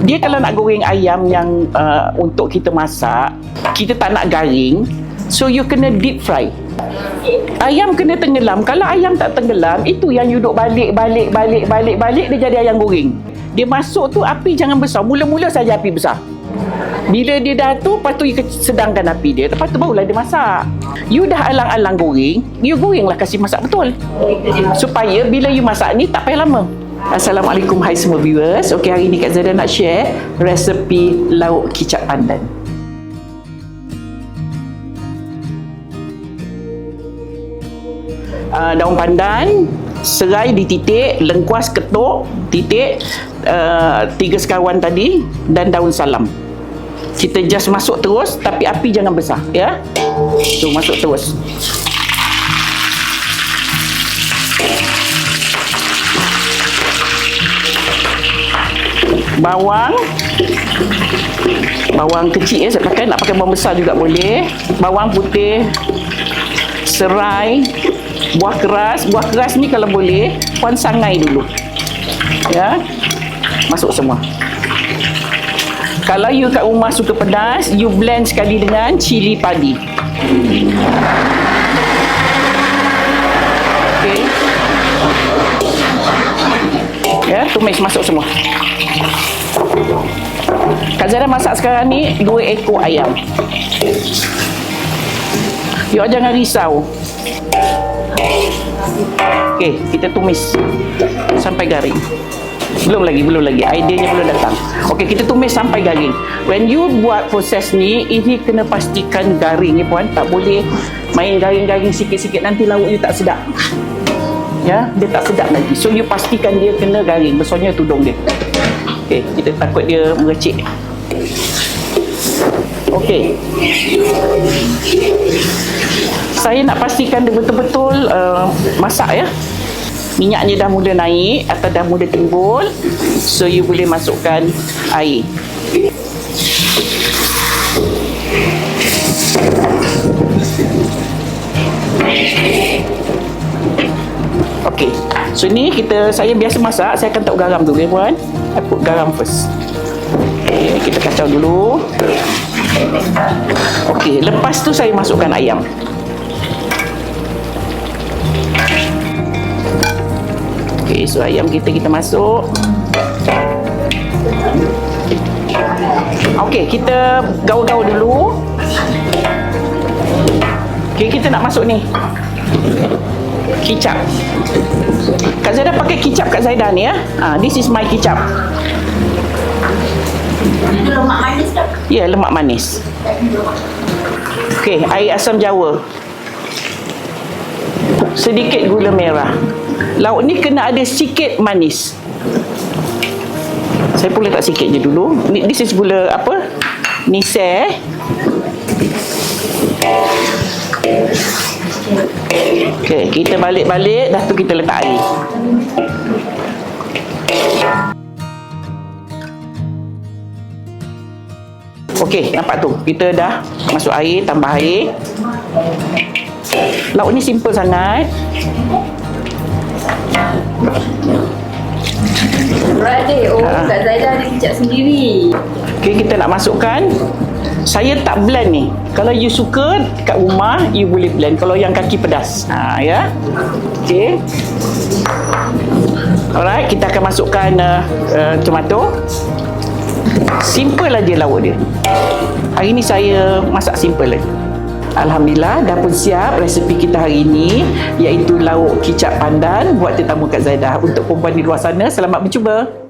Dia kalau nak goreng ayam yang uh, untuk kita masak, kita tak nak garing, so you kena deep fry. Ayam kena tenggelam. Kalau ayam tak tenggelam, itu yang you duk balik, balik, balik, balik, balik, dia jadi ayam goreng. Dia masuk tu api jangan besar. Mula-mula saja api besar. Bila dia dah tu, lepas tu you sedangkan api dia. Lepas tu barulah dia masak. You dah alang-alang goreng, you goreng lah kasih masak betul. Supaya bila you masak ni tak payah lama. Assalamualaikum hai semua viewers. Okey hari ni Kak Zada nak share resepi lauk kicap pandan. Uh, daun pandan, serai dititik, lengkuas ketuk, titik, uh, tiga sekawan tadi dan daun salam. Kita just masuk terus tapi api jangan besar ya. Tu masuk terus. Bawang. Bawang kecil ya saya pakai. Nak pakai bawang besar juga boleh. Bawang putih. Serai. Buah keras. Buah keras ni kalau boleh Puan sangai dulu. Ya. Masuk semua. Kalau you kat rumah suka pedas You blend sekali dengan cili padi. Okay Ya, tumis masuk semua. Kak Zara masak sekarang ni dua ekor ayam. You jangan risau. Okey, kita tumis sampai garing. Belum lagi, belum lagi. Ideanya belum datang. Okey, kita tumis sampai garing. When you buat proses ni, ini kena pastikan garing ni puan. Tak boleh main garing-garing sikit-sikit nanti lauk you tak sedap. Ya, dia tak sedap lagi. So you pastikan dia kena garing. Besarnya tudung dia. Okey, kita takut dia merecik. Okey. Saya nak pastikan dia betul-betul uh, masak ya. Minyaknya dah mula naik atau dah mula timbul. So you boleh masukkan air. Okey. So ni kita saya biasa masak, saya akan tahu garam dulu ya puan. I put garam first. Okey, kita kacau dulu. Okey, lepas tu saya masukkan ayam. Okey, so ayam kita kita masuk. Okey, kita gaul-gaul dulu. Okey, kita nak masuk ni. Kicap. Kak Zaida pakai kicap Kak Zaida ni ya. Ah, this is my kicap. Itu lemak manis tak? Ya, lemak manis. Okey, air asam jawa. Sedikit gula merah. Lauk ni kena ada sikit manis. Saya boleh tak sikit je dulu. This is gula apa? Niseh. Okey, kita balik-balik dah tu kita letak air. Okey, nampak tu. Kita dah masuk air, tambah air. Lauk ni simple sangat. Right Oh, Ah. Kak Zaida ada kicap sendiri. Okey, kita nak masukkan. Saya tak blend ni. Kalau you suka kat rumah, you boleh blend. Kalau yang kaki pedas. Ha, ya. Okey. Alright, kita akan masukkan uh, uh, tomato. Simple aja lauk dia. Hari ni saya masak simple lagi. Alhamdulillah dah pun siap resepi kita hari ini iaitu lauk kicap pandan buat tetamu Kak Zaidah. Untuk perempuan di luar sana selamat mencuba.